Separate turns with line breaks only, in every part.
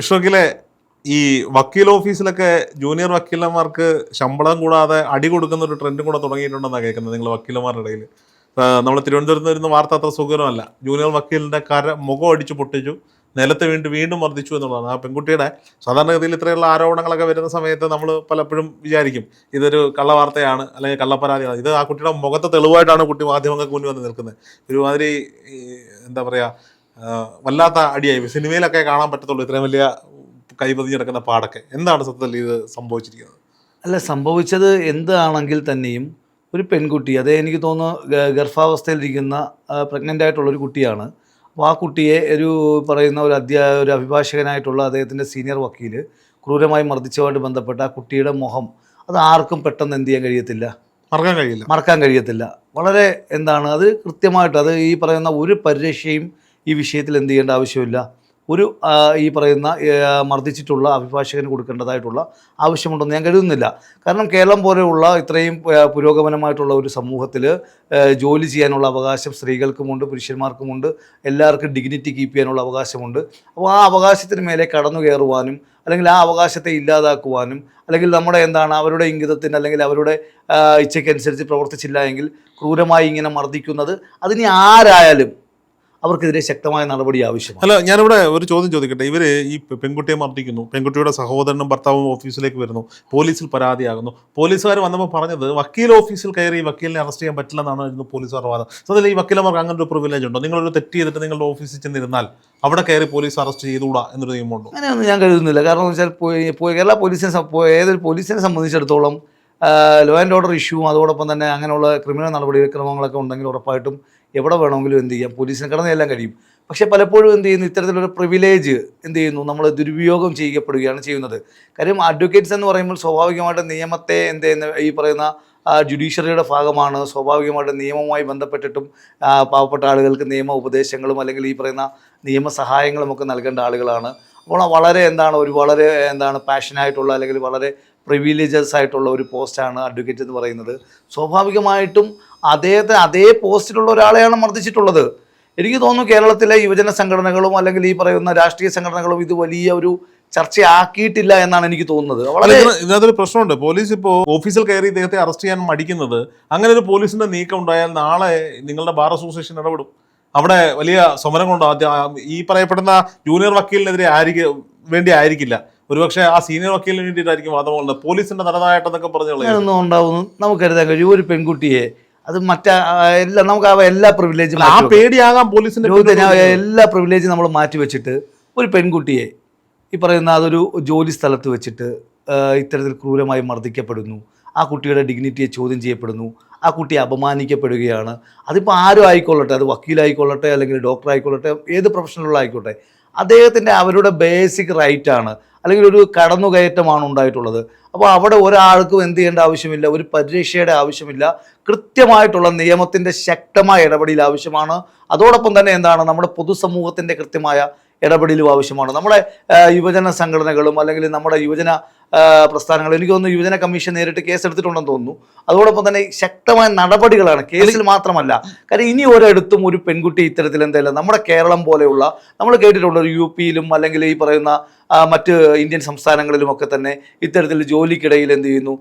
വിഷ്ണുക്കിലെ ഈ വക്കീൽ ഓഫീസിലൊക്കെ ജൂനിയർ വക്കീലന്മാർക്ക് ശമ്പളം കൂടാതെ അടി കൊടുക്കുന്ന ഒരു ട്രെൻഡും കൂടെ തുടങ്ങിയിട്ടുണ്ടെന്നാണ് കേൾക്കുന്നത് നിങ്ങൾ വക്കീലന്മാരുടെ ഇടയിൽ നമ്മൾ തിരുവനന്തപുരത്ത് നിന്ന് വാർത്ത അത്ര സുഖകരമല്ല. ജൂനിയർ വക്കീലിന്റെ കര മുഖം അടിച്ചു പൊട്ടിച്ചു നിലത്ത് വീണ്ടും വീണ്ടും മർദ്ദിച്ചു എന്നുള്ളതാണ്. ആ പെൺകുട്ടിയുടെ സാധാരണഗതിയിൽ ഇത്രയുള്ള ആരോപണങ്ങളൊക്കെ വരുന്ന സമയത്ത് നമ്മൾ പലപ്പോഴും വിചാരിക്കും ഇതൊരു കള്ളവാർത്തയാണ് അല്ലെങ്കിൽ കള്ളപ്പരാതിയാണ് ഇത് ആ കുട്ടിയുടെ മുഖത്തെ തെളിവായിട്ടാണ് കുട്ടി മാധ്യമങ്ങൾക്ക് മുന്നിൽ വന്ന് നിൽക്കുന്നത്. ഒരുമാതിരി എന്താ പറയുക വല്ലാത്ത അടിയായി. സിനിമയിലൊക്കെ കാണാൻ പറ്റത്തുള്ളൂ ഇത്രയും വലിയ കൈപതിഞ്ഞ് കിടക്കുന്ന പാടൊക്കെ. എന്താണ് സത്യത്തിൽ ഇത് സംഭവിച്ചിരിക്കുന്നത്?
അല്ല സംഭവിച്ചത് എന്താണെങ്കിൽ തന്നെയും ഒരു പെൺകുട്ടി അതേ എനിക്ക് തോന്നുന്നു ഗർഭാവസ്ഥയിലിരിക്കുന്ന പ്രഗ്നന്റ് ആയിട്ടുള്ള ഒരു കുട്ടിയാണ്. അപ്പോൾ ആ കുട്ടിയെ ഒരു പറയുന്ന ഒരു അധ്യാ ഒരു അഭിഭാഷകനായിട്ടുള്ള അദ്ദേഹത്തിന്റെ സീനിയർ വക്കീൽ ക്രൂരമായി മർദ്ദിച്ചതുമായിട്ട് ബന്ധപ്പെട്ട ആ കുട്ടിയുടെ മുഖം അത് ആർക്കും പെട്ടെന്ന് എന്ത് ചെയ്യാൻ കഴിയത്തില്ല.
മറക്കാൻ കഴിയില്ല.
മറക്കാൻ കഴിയത്തില്ല. വളരെ എന്താണ് അത് കൃത്യമായിട്ട് അത് ഈ പറയുന്ന ഒരു പരിരക്ഷയും ഈ വിഷയത്തിൽ എന്ത് ചെയ്യേണ്ട ആവശ്യമില്ല. ഒരു ഈ പറയുന്ന മർദ്ദിച്ചിട്ടുള്ള അഭിഭാഷകന് കൊടുക്കേണ്ടതായിട്ടുള്ള ആവശ്യമുണ്ടെന്ന് ഞാൻ കരുതുന്നില്ല. കാരണം കേരളം പോലെയുള്ള ഇത്രയും പുരോഗമനമായിട്ടുള്ള ഒരു സമൂഹത്തിൽ ജോലി ചെയ്യാനുള്ള അവകാശം സ്ത്രീകൾക്കുമുണ്ട് പുരുഷന്മാർക്കുമുണ്ട് എല്ലാവർക്കും ഡിഗ്നിറ്റി കീപ്പ് ചെയ്യാനുള്ള അവകാശമുണ്ട്. അപ്പോൾ ആ അവകാശത്തിന് മേലെ കടന്നു കയറുവാനും അല്ലെങ്കിൽ ആ അവകാശത്തെ ഇല്ലാതാക്കുവാനും അല്ലെങ്കിൽ നമ്മുടെ എന്താണ് അവരുടെ ഇംഗിതത്തിന് അല്ലെങ്കിൽ അവരുടെ ഇച്ഛയ്ക്കനുസരിച്ച് പ്രവർത്തിച്ചില്ല എങ്കിൽ ക്രൂരമായി ഇങ്ങനെ മർദ്ദിക്കുന്നത് അതിനി ആരായാലും അവർക്കെതിരെ ശക്തമായ നടപടി ആവശ്യമാണ്.
അല്ല ഞാനിവിടെ ഒരു ചോദ്യം ചോദിക്കട്ടെ? ഇവർ ഈ പെൺകുട്ടിയെ മർദ്ദിക്കുന്നു പെൺകുട്ടിയുടെ സഹോദരനും ഭർത്താവും ഓഫീസിലേക്ക് വരുന്നു പോലീസിൽ പരാതിയാകുന്നു. പോലീസുകാർ വന്നപ്പോൾ പറഞ്ഞത് വക്കീൽ ഓഫീസിൽ കയറി വക്കീലിനെ അറസ്റ്റ് ചെയ്യാൻ പറ്റില്ലെന്നാണ് പോലീസുകാർ വാദം സത്യത്തിൽ ഈ വക്കീലമാർക്ക് അങ്ങനെ ഒരു പ്രിവിലേജ് ഉണ്ടോ? നിങ്ങളൊരു തെറ്റ് ചെയ്തിട്ട് നിങ്ങളുടെ ഓഫീസിൽ ചെന്നിരുന്നാൽ അവിടെ കയറി പോലീസ് അറസ്റ്റ് ചെയ്തുകൂടാ എന്നൊരു നിയമമുണ്ടോ?
അങ്ങനെയൊന്നും ഞാൻ കരുതുന്നില്ല. കാരണം എന്ന് വെച്ചാൽ കേരള പോലീസിനെ ഏതൊരു പോലീസിനെ സംബന്ധിച്ചിടത്തോളം ലോ ആൻഡ് ഓർഡർ ഇഷ്യൂവും അതോടൊപ്പം തന്നെ അങ്ങനെയുള്ള ക്രിമിനൽ നടപടിക്രമങ്ങളൊക്കെ ഉണ്ടെങ്കിൽ ഉറപ്പായിട്ടും എവിടെ വേണമെങ്കിലും എന്ത് ചെയ്യാം? പോലീസിന് കടന്നെല്ലാം കഴിയും. പക്ഷെ പലപ്പോഴും എന്ത് ചെയ്യുന്നു? ഇത്തരത്തിലൊരു പ്രിവിലേജ് എന്ത് ചെയ്യുന്നു? നമ്മൾ ദുരുപയോഗം ചെയ്യപ്പെടുകയാണ് ചെയ്യുന്നത്. കാര്യം അഡ്വക്കേറ്റ്സ് എന്ന് പറയുമ്പോൾ സ്വാഭാവികമായിട്ട് നിയമത്തെ എന്ത് ചെയ്യുന്ന ഈ പറയുന്ന ജുഡീഷ്യറിയുടെ ഭാഗമാണ്. സ്വാഭാവികമായിട്ട് നിയമവുമായി ബന്ധപ്പെട്ടിട്ടും പാവപ്പെട്ട ആളുകൾക്ക് നിയമ ഉപദേശങ്ങളും അല്ലെങ്കിൽ ഈ പറയുന്ന നിയമസഹായങ്ങളും ഒക്കെ നൽകേണ്ട ആളുകളാണ്. അപ്പോൾ വളരെ എന്താണ് ഒരു വളരെ എന്താണ് പാഷനായിട്ടുള്ള അല്ലെങ്കിൽ വളരെ പ്രിവിലേജസ് ആയിട്ടുള്ള ഒരു പോസ്റ്റാണ് അഡ്വക്കേറ്റ് എന്ന് പറയുന്നത്. സ്വാഭാവികമായിട്ടും അദ്ദേഹത്തെ അതേ പോസ്റ്റിലുള്ള ഒരാളെയാണ് മർദ്ദിച്ചിട്ടുള്ളത്. എനിക്ക് തോന്നുന്നു കേരളത്തിലെ യുവജന സംഘടനകളും അല്ലെങ്കിൽ ഈ പറയുന്ന രാഷ്ട്രീയ സംഘടനകളും ഇത് വലിയ ഒരു ചർച്ചയാക്കിയിട്ടില്ല എന്നാണ് എനിക്ക് തോന്നുന്നത്. വളരെ
ഇതിനകത്തൊരു പ്രശ്നമുണ്ട്. പോലീസ് ഇപ്പോൾ ഓഫീസിൽ കയറി ഇദ്ദേഹത്തെ അറസ്റ്റ് ചെയ്യാൻ മടിക്കുന്നത്. അങ്ങനെ ഒരു പോലീസിന്റെ നീക്കം ഉണ്ടായാൽ നാളെ നിങ്ങളുടെ ബാർ അസോസിയേഷൻ ഇടപെടും. അവിടെ വലിയ സമരം കൊണ്ടോ ഈ പറയപ്പെടുന്ന ജൂനിയർ വക്കീലിനെതിരെ ആയിരിക്കും വേണ്ടി ആയിരിക്കില്ല. ഒരുപക്ഷെ ആ സീനിയർ വക്കീലിന് വേണ്ടിയിട്ടായിരിക്കും വാദമുള്ളത് പോലീസിന്റെ തലതായിട്ടെന്നൊക്കെ പറഞ്ഞുള്ളത്
ഉണ്ടാവുന്നു. നമുക്ക് എഴുതാൻ കഴിയും? ഒരു പെൺകുട്ടിയെ അത് മറ്റേ എല്ലാ നമുക്ക് ആ എല്ലാ പ്രിവിലേജും
ആ പേടിയാകാം പോലീസിന്റെ
എല്ലാ പ്രിവിലേജും നമ്മൾ മാറ്റി വെച്ചിട്ട് ഒരു പെൺകുട്ടിയെ ഈ പറയുന്ന അതൊരു ജോലി സ്ഥലത്ത് വെച്ചിട്ട് ഇത്തരത്തിൽ ക്രൂരമായി മർദ്ദിക്കപ്പെടുന്നു. ആ കുട്ടിയുടെ ഡിഗ്നിറ്റിയെ ചോദ്യം ചെയ്യപ്പെടുന്നു. ആ കുട്ടി അപമാനിക്കപ്പെടുകയാണ്. അതിപ്പോൾ ആരും ആയിക്കൊള്ളട്ടെ? അത് വക്കീലായിക്കൊള്ളട്ടെ? അല്ലെങ്കിൽ ഡോക്ടർ ആയിക്കൊള്ളട്ടെ? ഏത് പ്രൊഫഷണലുള്ള ആയിക്കോട്ടെ? അദ്ദേഹത്തിന്റെ അവരുടെ ബേസിക് റൈറ്റാണ് അല്ലെങ്കിൽ ഒരു കടന്നുകയറ്റമാണ് ഉണ്ടായിട്ടുള്ളത്. അപ്പോൾ അവിടെ ഒരാൾക്കും എന്ത് ചെയ്യേണ്ട ആവശ്യമില്ല ഒരു പരിരക്ഷയുടെ ആവശ്യമില്ല. കൃത്യമായിട്ടുള്ള നിയമത്തിന്റെ ശക്തമായ ഇടപെടൽ ആവശ്യമാണ്. അതോടൊപ്പം തന്നെ എന്താണ്? നമ്മുടെ പൊതുസമൂഹത്തിന്റെ കൃത്യമായ ഇടപെടലും ആവശ്യമാണ്. നമ്മുടെ യുവജന സംഘടനകളും അല്ലെങ്കിൽ നമ്മുടെ യുവജന പ്രസ്ഥാനങ്ങൾ. എനിക്ക് തോന്നുന്നു യുവജന കമ്മീഷൻ നേരിട്ട് കേസെടുത്തിട്ടുണ്ടെന്ന് തോന്നുന്നു. അതോടൊപ്പം തന്നെ ശക്തമായ നടപടികളാണ് കേസിൽ മാത്രമല്ല. കാര്യം ഇനി ഒരിടത്തും ഒരു പെൺകുട്ടി ഇത്തരത്തിൽ എന്തെങ്കിലും നമ്മുടെ കേരളം പോലെയുള്ള നമ്മൾ കേട്ടിട്ടുള്ള ഒരു യു പിയിലും അല്ലെങ്കിൽ ഈ പറയുന്ന മറ്റ് ഇന്ത്യൻ സംസ്ഥാനങ്ങളിലും ഒക്കെ തന്നെ ഇത്തരത്തിൽ ജോലിക്കിടയിൽ എന്ത് ചെയ്യുന്നു?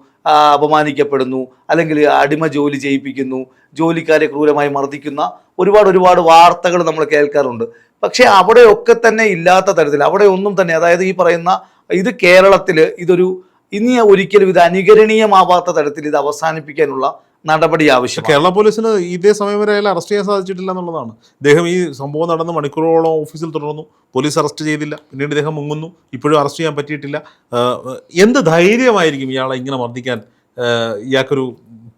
അപമാനിക്കപ്പെടുന്നു. അല്ലെങ്കിൽ അടിമ ജോലി ചെയ്യിപ്പിക്കുന്നു. ജോലിക്കാരെ ക്രൂരമായി മർദ്ദിക്കുന്ന ഒരുപാട് ഒരുപാട് വാർത്തകൾ നമ്മൾ കേൾക്കാറുണ്ട്. പക്ഷേ അവിടെയൊക്കെ തന്നെ ഇല്ലാത്ത തരത്തിൽ അവിടെ ഒന്നും തന്നെ അതായത് ഈ പറയുന്ന ഇത് കേരളത്തിൽ ഇതൊരു ഇനി ഒരിക്കലും ഇത് അനുകരണീയമാവാത്ത തരത്തിൽ ഇത് അവസാനിപ്പിക്കാനുള്ള നടപടി ആവശ്യം
കേരള പോലീസിന് ഇതേ സമയം വരെ അയാൾ അറസ്റ്റ് ചെയ്യാൻ സാധിച്ചിട്ടില്ല എന്നുള്ളതാണ്. ഇദ്ദേഹം ഈ സംഭവം നടന്ന് മണിക്കൂറോളം ഓഫീസിൽ തുടർന്നു. പോലീസ് അറസ്റ്റ് ചെയ്തില്ല. പിന്നീട് ഇദ്ദേഹം മുങ്ങുന്നു. ഇപ്പോഴും അറസ്റ്റ് ചെയ്യാൻ പറ്റിയിട്ടില്ല. എന്ത് ധൈര്യമായിരിക്കും ഇയാളെ ഇങ്ങനെ മർദ്ദിക്കാൻ? ഇയാൾക്കൊരു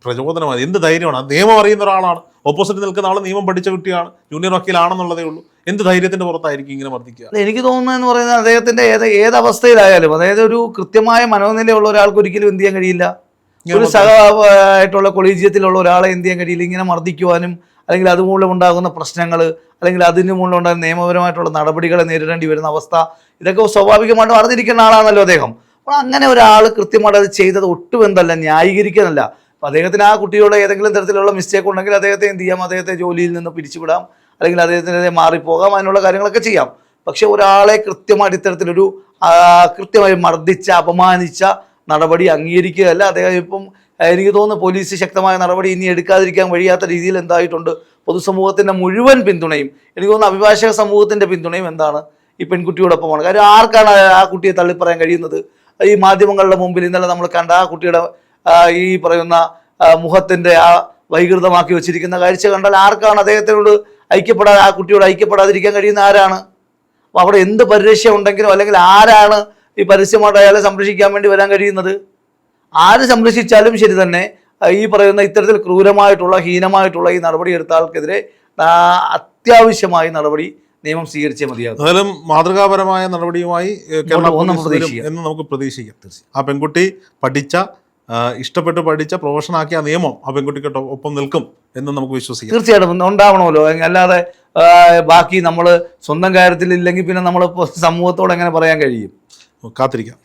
പ്രചോദനമായി എന്ത് ധൈര്യമാണ്? നിയമം അറിയുന്ന ഒരാളാണ്. ഓപ്പോസിറ്റ് നിൽക്കുന്ന ആൾ നിയമം പഠിച്ച കുട്ടിയാണ്. ജൂനിയർ വക്കീലാണെന്നുള്ളതേ ഉള്ളൂ. എന്ത് ധൈര്യത്തിന്റെ പുറത്തായിരിക്കും ഇങ്ങനെ
വർദ്ധിക്കുക എനിക്ക് തോന്നുന്നത് എന്ന് പറയുന്നത് അദ്ദേഹത്തിന്റെ ഏത് ഏത് അവസ്ഥയിലായാലും അതായത് ഒരു കൃത്യമായ മനോനിലയുള്ള ഒരാൾക്ക് ഒരിക്കലും എന്ത് ചെയ്യാൻ കഴിയില്ല. ഒരു സഹ ആയിട്ടുള്ള കൊളീജിയത്തിലുള്ള ഒരാളെ എന്ത് ചെയ്യാൻ കഴിയില്ല ഇങ്ങനെ മർദ്ദിക്കുവാനും അല്ലെങ്കിൽ അതുമൂലം ഉണ്ടാകുന്ന പ്രശ്നങ്ങൾ അല്ലെങ്കിൽ അതിന് മൂലം ഉണ്ടാകുന്ന നിയമപരമായിട്ടുള്ള നടപടികളെ നേരിടേണ്ടി വരുന്ന അവസ്ഥ ഇതൊക്കെ സ്വാഭാവികമായിട്ട് അറിഞ്ഞിരിക്കുന്ന ആളാണല്ലോ അദ്ദേഹം. അപ്പോൾ അങ്ങനെ ഒരാൾ കൃത്യമായിട്ട് അത് ചെയ്തത് ഒട്ടും എന്തല്ല ന്യായീകരിക്കാനല്ല. അപ്പോൾ അദ്ദേഹത്തിന് ആ കുട്ടിയോട് ഏതെങ്കിലും തരത്തിലുള്ള മിസ്റ്റേക്ക് ഉണ്ടെങ്കിൽ അദ്ദേഹത്തെ എന്ത് ചെയ്യാം? അദ്ദേഹത്തെ ജോലിയിൽ നിന്ന് പിരിച്ചുവിടാം. അല്ലെങ്കിൽ അദ്ദേഹത്തിനെതിരെ മാറിപ്പോകാം അതിനുള്ള കാര്യങ്ങളൊക്കെ ചെയ്യാം. പക്ഷെ ഒരാളെ കൃത്യമായിട്ട് ഇത്തരത്തിലൊരു കൃത്യമായി മർദ്ദിച്ച അപമാനിച്ച നടപടി അംഗീകരിക്കുകയല്ല. അദ്ദേഹം ഇപ്പം എനിക്ക് തോന്നുന്നു പോലീസ് ശക്തമായ നടപടി ഇനി എടുക്കാതിരിക്കാൻ വഴിയാത്ത രീതിയിൽ എന്തായിട്ടുണ്ട്. പൊതുസമൂഹത്തിന്റെ മുഴുവൻ പിന്തുണയും എനിക്ക് തോന്നുന്നു അഭിഭാഷക സമൂഹത്തിന്റെ പിന്തുണയും എന്താണ് ഈ പെൺകുട്ടിയോടൊപ്പമാണ്. കാര്യം ആർക്കാണ് ആ കുട്ടിയെ തള്ളിപ്പറയാൻ കഴിയുന്നത്? ഈ മാധ്യമങ്ങളുടെ മുമ്പിൽ ഇന്നലെ നമ്മൾ കണ്ട ആ കുട്ടിയുടെ ഈ പറയുന്ന മുഖത്തിന്റെ ആ വൈകൃതമാക്കി വെച്ചിരിക്കുന്ന കാഴ്ച കണ്ടാൽ ആർക്കാണ് അദ്ദേഹത്തിനോട് ഐക്യപ്പെടാതെ ആ കുട്ടിയോട് ഐക്യപ്പെടാതിരിക്കാൻ കഴിയുന്ന ആരാണ്? അപ്പോൾ അവിടെ എന്ത് പരിരക്ഷ ഉണ്ടെങ്കിലും അല്ലെങ്കിൽ ആരാണ് ഈ പരസ്യമായിട്ട് അയാളെ സംരക്ഷിക്കാൻ വേണ്ടി വരാൻ കഴിയുന്നത്? ആര് സംരക്ഷിച്ചാലും ശരി തന്നെ ഈ പറയുന്ന ഇത്തരത്തിൽ ക്രൂരമായിട്ടുള്ള ഹീനമായിട്ടുള്ള ഈ നടപടി എടുത്ത ആൾക്കെതിരെ അത്യാവശ്യമായ നടപടി നിയമം സ്വീകരിച്ചേ മതിയാകും.
എന്തായാലും മാതൃകാപരമായ നടപടിയുമായി കേരളം
നമുക്ക് പ്രതീക്ഷിക്കാം.
എന്ന് നമുക്ക് പ്രതീക്ഷിക്കാം. ആ പെൺകുട്ടി പഠിച്ച ഇഷ്ടപ്പെട്ട് പഠിച്ച പ്രൊഫഷനാക്കിയ ആക്കിയ നിയമം ആ പെൺകുട്ടിക്ക് ഒപ്പം നിൽക്കും എന്ന് നമുക്ക് വിശ്വസിക്കാം.
തീർച്ചയായിട്ടും ഉണ്ടാവണമല്ലോ. അല്ലാതെ ബാക്കി നമ്മൾ സ്വന്തം കാര്യത്തിൽ ഇല്ലെങ്കിൽ പിന്നെ നമ്മൾ സമൂഹത്തോട് എങ്ങനെ പറയാൻ കഴിയും?
കാത്തിരിക്കാം.